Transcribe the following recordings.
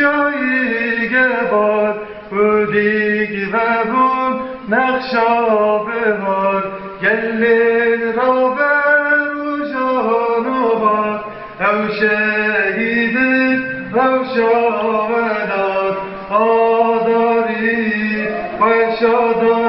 جاییگه باد. بودی و بود نقشا بود، گلین را بر جان و بار رو شهید رو و داد آداری و شادار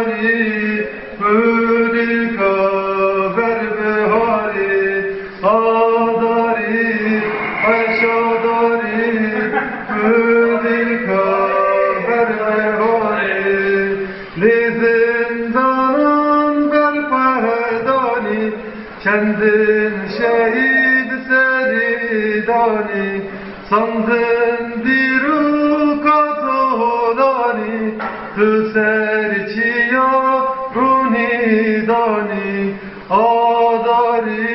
kendin şehit seridani sandın diru katolani tu serçiya runi dani adari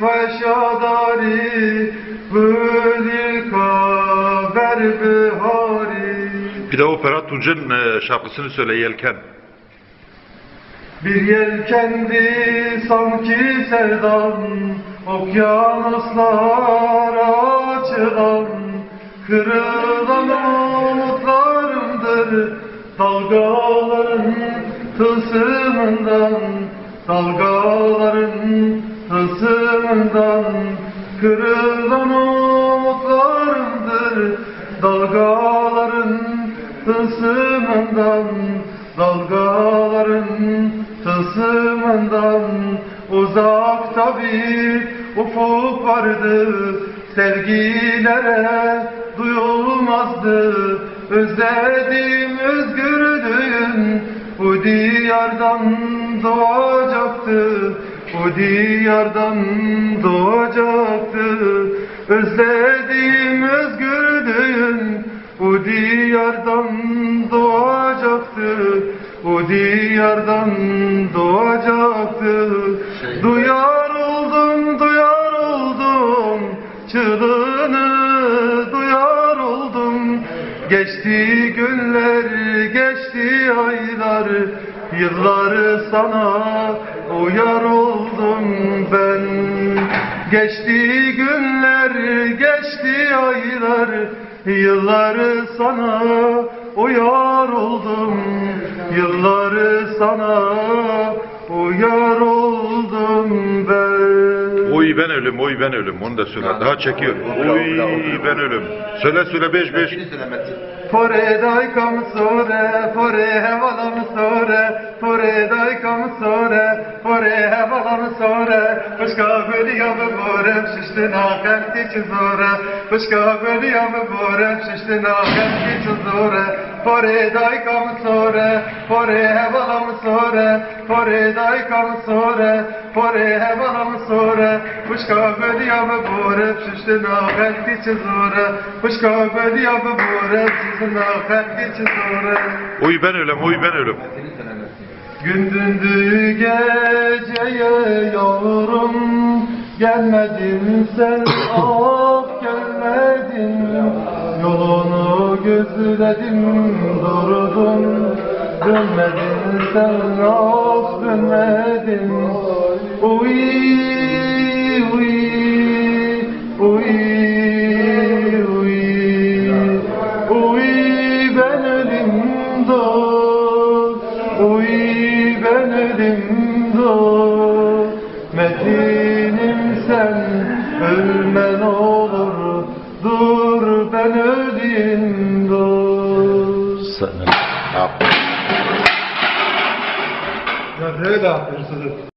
feşadari bülil kaber bihari Bir de o Ferhat Tunç'un e, şarkısını söyle Yelken. Bir yelkendi sanki sevdan Okyanuslar açılan Kırılan umutlarımdır. Dalgaların tılsımından Dalgaların tılsımından Kırılan umutlarımdır. Dalgaların tılsımından Dalgaların tılsımından Uzakta bir ufuk vardı. Sevgilere duyulmazdı. Özledim özgürlüğün Bu diyardan doğacaktı. Bu diyardan doğacaktı. Özledim özgürlüğün Bu diyardan doğacaktı Bu diyardan doğacaktı. Duyar oldum, duyar oldum Çığlığını duyar oldum. Geçti günler, geçti aylar Yılları sana uyar oldum ben. Geçti günler, geçti aylar Yılları sana uyar oldum Yılları sana uyar oldum ben Oy ben ölüm, oy ben ölüm. Onu da söyle. Daha çekiyor. Oy ben ölüm. Söyle söyle beş beş. Fore dai kam sore, fore hevalam sore, fore dai kam sore, fore hevalam sore. Başka bölüyor mu borem şiştin ahem için zore. Başka bölüyor mu borem şiştin ahem için zore. Fore dai kam sore, fore hevalam sore, fore dai kam sore, fore hevalam sore. Başka bölüyor mu borem şiştin ahem için zore. Başka bölüyor mu borem şiştin ahem için zore. Oy ben ölüm, oy ben ölüm. Gündüzdü geceye yavrum Gelmedin sen ah gelmedin. Yolunu gözledim durdum Dönmedin sen ah dönmedin dost Metinim sen ölmen olur Dur ben öleyim dost Sen. Ya öyle yapıyorsunuz.